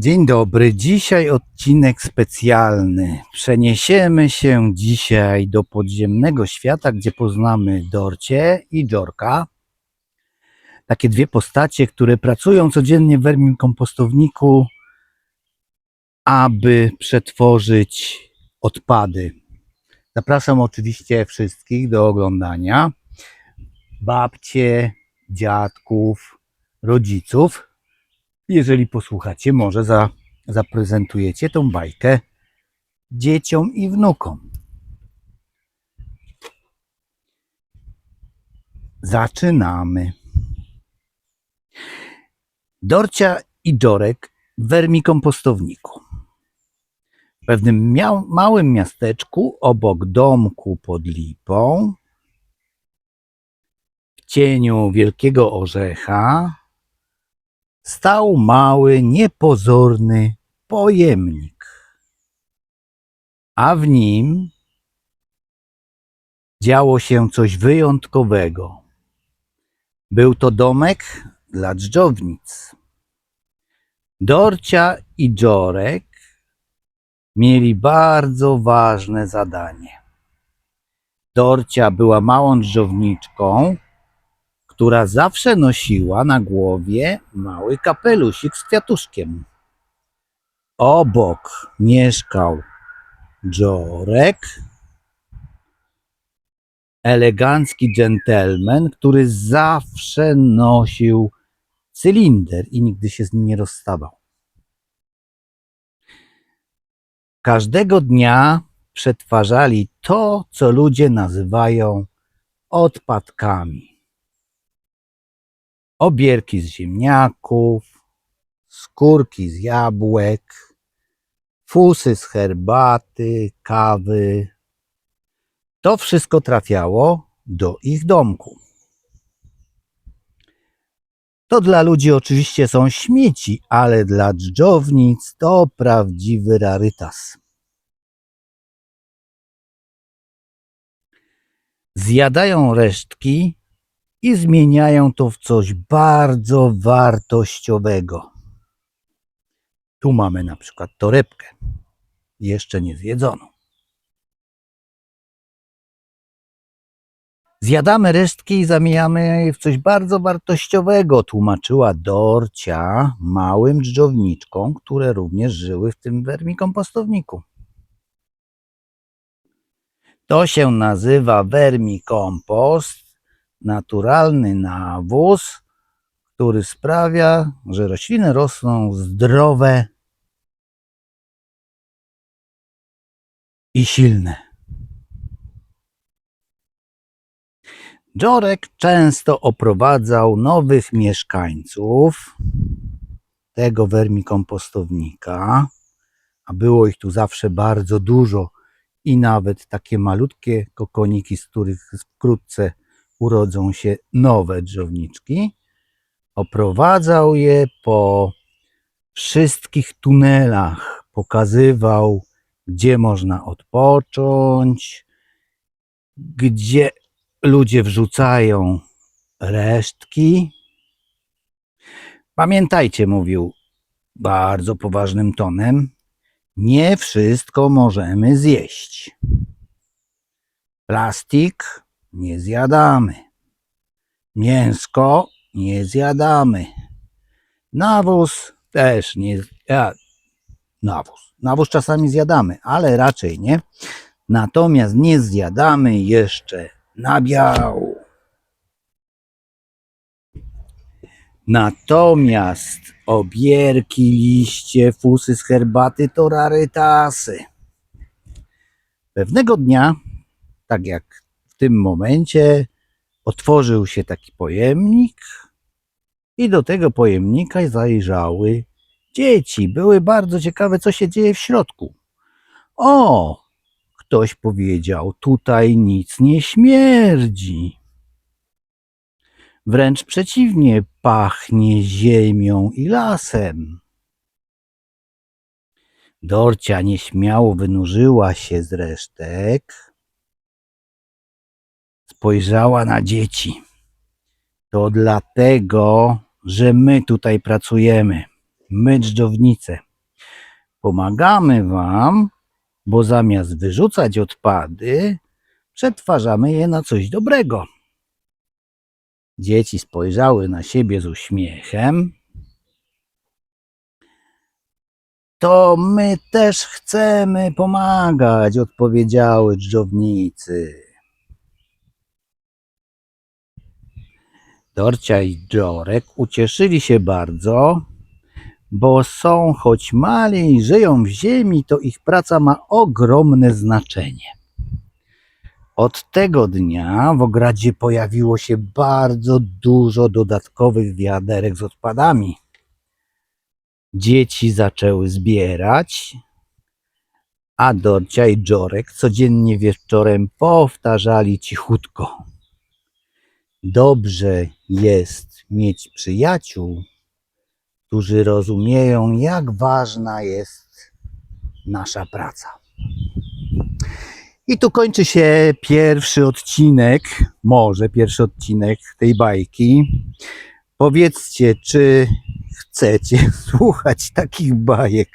Dzień dobry. Dzisiaj odcinek specjalny. Przeniesiemy się dzisiaj do podziemnego świata, gdzie poznamy Dorcie i Dorka. Takie dwie postacie, które pracują codziennie w Ermim kompostowniku, aby przetworzyć odpady. Zapraszam oczywiście wszystkich do oglądania. Babcie, dziadków, rodziców jeżeli posłuchacie, może za, zaprezentujecie tą bajkę dzieciom i wnukom. Zaczynamy. Dorcia i Dorek w wermikompostowniku. W pewnym małym miasteczku obok domku pod lipą, w cieniu wielkiego orzecha, stał mały, niepozorny pojemnik. A w nim działo się coś wyjątkowego. Był to domek dla dżdżownic. Dorcia i Dżorek mieli bardzo ważne zadanie. Dorcia była małą dżdżowniczką, która zawsze nosiła na głowie mały kapelusik z kwiatuszkiem. Obok mieszkał Dżorek, elegancki dżentelmen, który zawsze nosił cylinder i nigdy się z nim nie rozstawał. Każdego dnia przetwarzali to, co ludzie nazywają odpadkami obierki z ziemniaków, skórki z jabłek, fusy z herbaty, kawy. To wszystko trafiało do ich domku. To dla ludzi oczywiście są śmieci, ale dla dżdżownic to prawdziwy rarytas. Zjadają resztki i zmieniają to w coś bardzo wartościowego. Tu mamy na przykład torebkę, jeszcze nie zjedzoną. Zjadamy resztki i zamieniamy je w coś bardzo wartościowego, tłumaczyła Dorcia małym dżdżowniczkom, które również żyły w tym wermikompostowniku. To się nazywa wermikompost naturalny nawóz, który sprawia, że rośliny rosną zdrowe i silne. Dżorek często oprowadzał nowych mieszkańców tego wermikompostownika, a było ich tu zawsze bardzo dużo i nawet takie malutkie kokoniki, z których wkrótce urodzą się nowe dżowniczki. Oprowadzał je po wszystkich tunelach, pokazywał, gdzie można odpocząć, gdzie ludzie wrzucają resztki. Pamiętajcie, mówił bardzo poważnym tonem, nie wszystko możemy zjeść. Plastik nie zjadamy. Mięsko nie zjadamy. Nawóz też nie. Ja, nawóz. Nawóz czasami zjadamy, ale raczej nie. Natomiast nie zjadamy jeszcze nabiału. Natomiast obierki, liście, fusy z herbaty to rarytasy. Pewnego dnia, tak jak tym momencie, otworzył się taki pojemnik i do tego pojemnika zajrzały dzieci. Były bardzo ciekawe, co się dzieje w środku. O, ktoś powiedział, tutaj nic nie śmierdzi. Wręcz przeciwnie, pachnie ziemią i lasem. Dorcia nieśmiało wynurzyła się z resztek. Spojrzała na dzieci. To dlatego, że my tutaj pracujemy. My dżdżownice. Pomagamy Wam, bo zamiast wyrzucać odpady, przetwarzamy je na coś dobrego. Dzieci spojrzały na siebie z uśmiechem. To my też chcemy pomagać, odpowiedziały dżdżownicy. Dorcia i Dżorek ucieszyli się bardzo, bo są choć mali i żyją w ziemi, to ich praca ma ogromne znaczenie. Od tego dnia w ogrodzie pojawiło się bardzo dużo dodatkowych wiaderek z odpadami. Dzieci zaczęły zbierać, a Dorcia i Dżorek codziennie wieczorem powtarzali cichutko. Dobrze jest mieć przyjaciół, którzy rozumieją, jak ważna jest nasza praca. I tu kończy się pierwszy odcinek, może pierwszy odcinek tej bajki. Powiedzcie, czy chcecie słuchać takich bajek?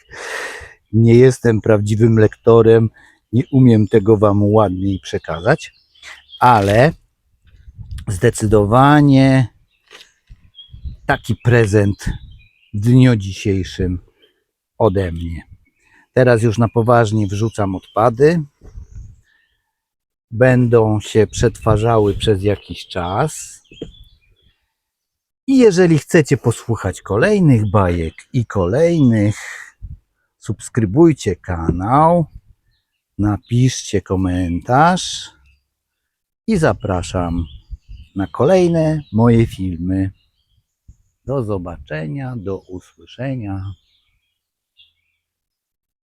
Nie jestem prawdziwym lektorem, nie umiem tego Wam ładniej przekazać, ale zdecydowanie taki prezent w dniu dzisiejszym ode mnie. Teraz już na poważnie wrzucam odpady. Będą się przetwarzały przez jakiś czas. I jeżeli chcecie posłuchać kolejnych bajek i kolejnych, subskrybujcie kanał, napiszcie komentarz i zapraszam na kolejne moje filmy. Do zobaczenia, do usłyszenia.